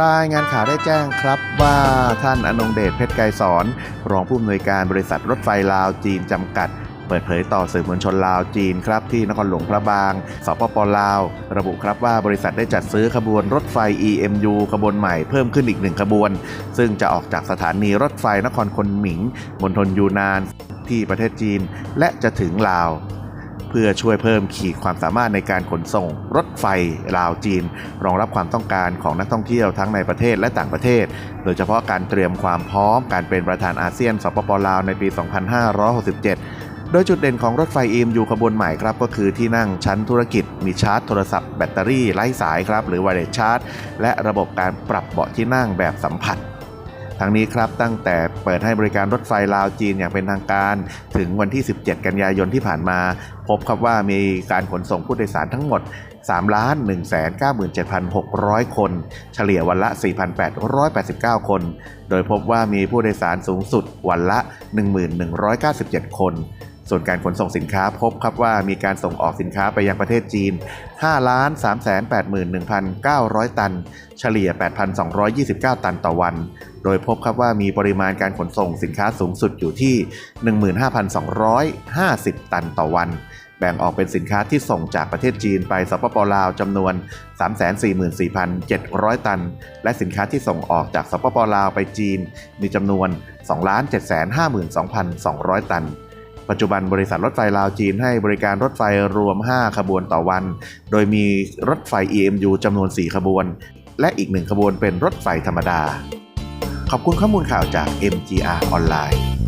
รายงานข่าวได้แจ้งครับว่าท่านอนงเดชเพชรไกรสอน รองผู้อำนวยการบริษัทรถไฟลาวจีนจำกัดเปิดเผยต่อสื่อมวลชนลาวจีนครับที่นครหลวงพระบาง สปปลาว ระบุครับว่าบริษัทได้จัดซื้อขบวนรถไฟ EMU ขบวนใหม่เพิ่มขึ้นอีกหนึ่งขบวน ซึ่งจะออกจากสถานีรถไฟนครคนหมิงมณฑลยูนานที่ประเทศจีน และจะถึงลาว เพื่อช่วยเพิ่มขีดความสามารถในการขนส่ง รถไฟลาวจีน รองรับความต้องการของนักท่องเที่ยวทั้งในประเทศและต่างประเทศ โดยเฉพาะการเตรียมความพร้อมการเป็นประธานอาเซียนสปปลาวในปี 2567โดยจุดเด่นของรถไฟ EMU ขบวนใหม่ครับก็คือที่นั่งชั้นธุรกิจ มีชาร์จโทรศัพท์แบตเตอรี่ไร้สายครับหรือ wireless charge และระบบการปรับเบาะที่นั่งแบบสัมผัส ทั้งนี้ครับตั้งแต่เปิดให้บริการรถไฟลาวจีนอย่างเป็นทางการ ถึงวันที่ 17 กันยายนที่ผ่านมา พบครับว่ามีการขนส่งผู้โดยสารทั้งหมด3ล้าน1 9 7 6 0 0 คน เฉลี่ยวันละ 4,889 คน โดยพบว่ามีผู้โดยสารสูงสุดวันละ 1,197 คน ส่วนการขนส่งสินค้าพบครับว่ามีการส่งออกสินค้าไปยังประเทศจีน 5 ล้าน381,900 ตัน เฉลี่ย 8,229 ตันต่อวัน โดยพบครับว่ามีปริมาณการขนส่งสินค้าสูงสุดอยู่ที่ 15,250 ตันต่อวัน แบ่งออกเป็นสินค้าที่ส่งจากประเทศจีนไปสปปลาวจำนวน 344,700 ตัน และสินค้าที่ส่งออกจากสปปลาวไปจีน มีจำนวน 2,752,200 ตัน ปัจจุบันบริษัทรถไฟลาวจีนให้บริการรถไฟรวม 5 ขบวนต่อวัน โดยมีรถไฟ EMU จำนวน 4 ขบวน และอีกหนึ่งขบวนเป็นรถไฟธรรมดา ขอบคุณข้อมูลข่าวจาก MGR ออนไลน์